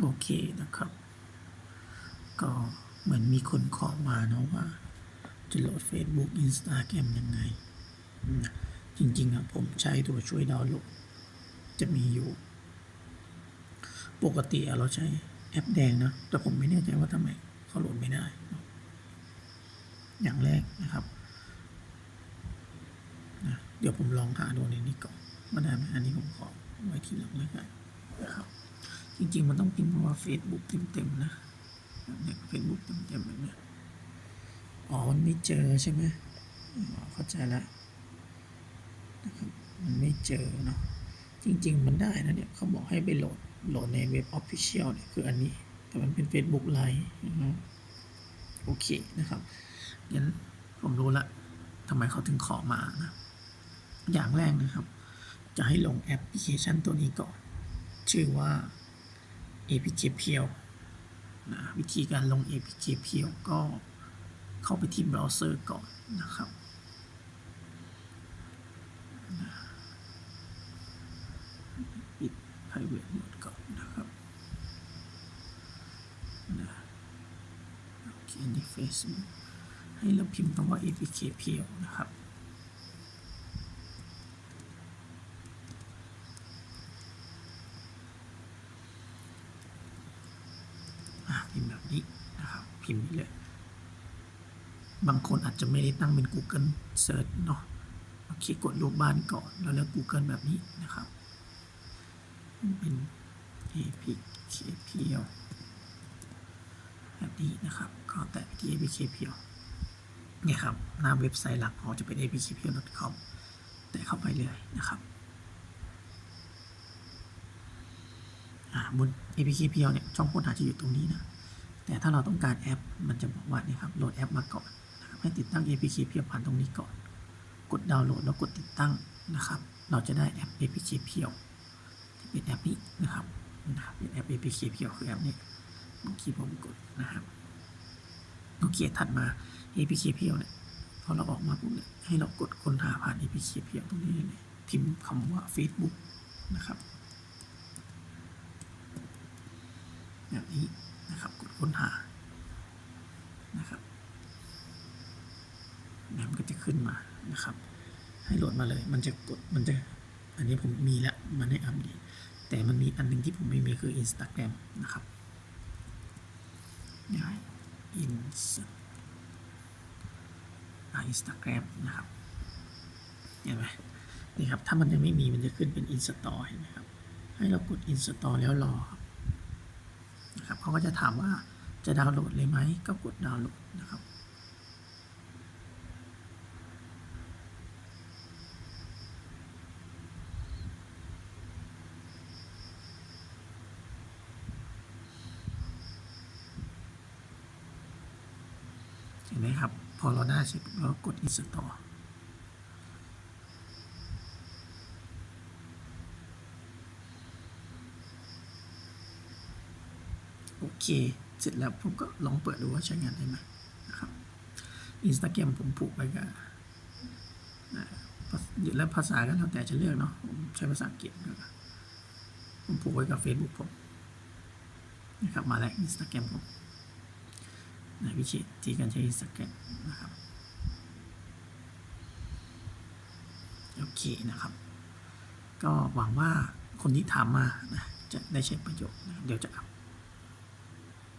โอเคนะครับ ก็เหมือนมีคนขอมาเนาะว่า จะโหลด Facebook Instagram ยังไง จริงๆอะผมใช้ตัวช่วยดาวน์โหลด จะมีอยู่ ปกติเราใช้แอปแดงนะ แต่ผมไม่แน่ใจว่าทำไมเขาโหลดไม่ได้ อย่างแรกนะครับนะเดี๋ยวผมลองหาดูในนี้ก่อนว่าได้ไหมอันนี้ผมขอไว้ทีหลังแล้วกันนะครับ จริงๆ มันต้องพิมพ์ว่า Facebook เต็มๆนะเนี้เฟซบุ๊กเต็มๆแบบเนี้ยอ๋อมันไม่เจอใช่ไหมเข้าใจแล้วนะครับมันไม่เจอเนาะจริง ๆ มันได้นะเนี่ยเขาบอกให้ไปโหลดโหลดในเว็บ Official เนี่ยคืออันนี้ แต่มันเป็น Facebook Live นะโอเคนะครับงั้นผมรู้ละทำไมเขาถึงขอมานะ อย่างแรกนะครับ จะให้ลงแอปพลิเคชันตัวนี้ก่อน ชื่อว่า APK p e e l นะวิธีการลง APK p e e l ก็เข้าไปที่เบราว์เซอร์ก่อนนะครับปิด private mode ก่อนนะครับนะโอเคใน Facebook ให้เราพิมพ์คำว่า APK p e e l นะครับ พิมพ์แบบนี้นะครับ พิมพ์ไปเลย บางคนอาจจะไม่ได้ตั้งเป็น Google Search เนาะโอเคกดรูปบ้านก่อน แล้วเลือก Google แบบนี้นะครับ เป็น APKPL แบบนี้นะครับ ก็แตะไปที่ APKPL เนี่ยครับหน้าเว็บไซต์หลักของจะเป็น apkpl.com แต่เข้าไปเลยนะครับอ่าบน APKPL เนี่ยช่องค้นหาจะอยู่ตรงนี้นะ แต่ถ้าเราต้องการแอป มันจะบอกว่านี่ครับโหลดแอปมาก่อนนะครับให้ติดตั้ง APKPL ผ่านตรงนี้ก่อน กดดาวน์โหลดแล้วกดติดตั้งนะครับ เราจะได้แอป APKPL ที่เป็นแอปนี้นะครับนะครับเป็นแอป APKPL คือแอปนี้เมื่อกี้ผมกดนะครับโอเคถัดมา APKPL เนี่ยพอเราออกมาปุ๊บเนี่ยให้เรากดค้นหาผ่าน APKPL ตรงนี้เลยพิมพ์คำว่า Facebook นะครับ แบบนี้นะครับ กดค้นหานะครับแล้วมันก็จะขึ้นมานะครับ ให้โหลดมาเลย มันจะกดมันจะอันนี้ผมมีแล้วมันให้อัปเดตแต่มันมีอันหนึงที่ผมไม่มีคือ Instagram นะครับย้าย Insta อ่า Instagram นะครับเห็นไหมนี่ครับ ถ้ามันยังไม่มีมันจะขึ้นเป็น Install เห็นไหมครับ ให้เรากด Install แล้วรอครับ นะครับเขาก็จะถามว่าจะดาวน์โหลดเลยไหมก็กดดาวน์โหลดนะครับเห็นไหมครับ พอเราได้เสร็จเราก็กด install เค เสร็จแล้วผมก็ลองเปิดดูว่าใช้งานได้ไหมนะครับ Instagram ผมผูกไว้กับอ่าภาษแล้วภาษาก็แล้วแต่จะเลือกเนาะผมใช้ภาษาอังกฤษนะครับผมผูกไว้กับ Facebook ผมนะครับมาแล้ว Instagram ผมนะวิธีที่การใช้ Instagram นะครับโอเคนะครับ ก็หวังว่าคนที่ถามมานะจะได้ใช้ประโยชน์นะครับเดี๋ยวจะอัพ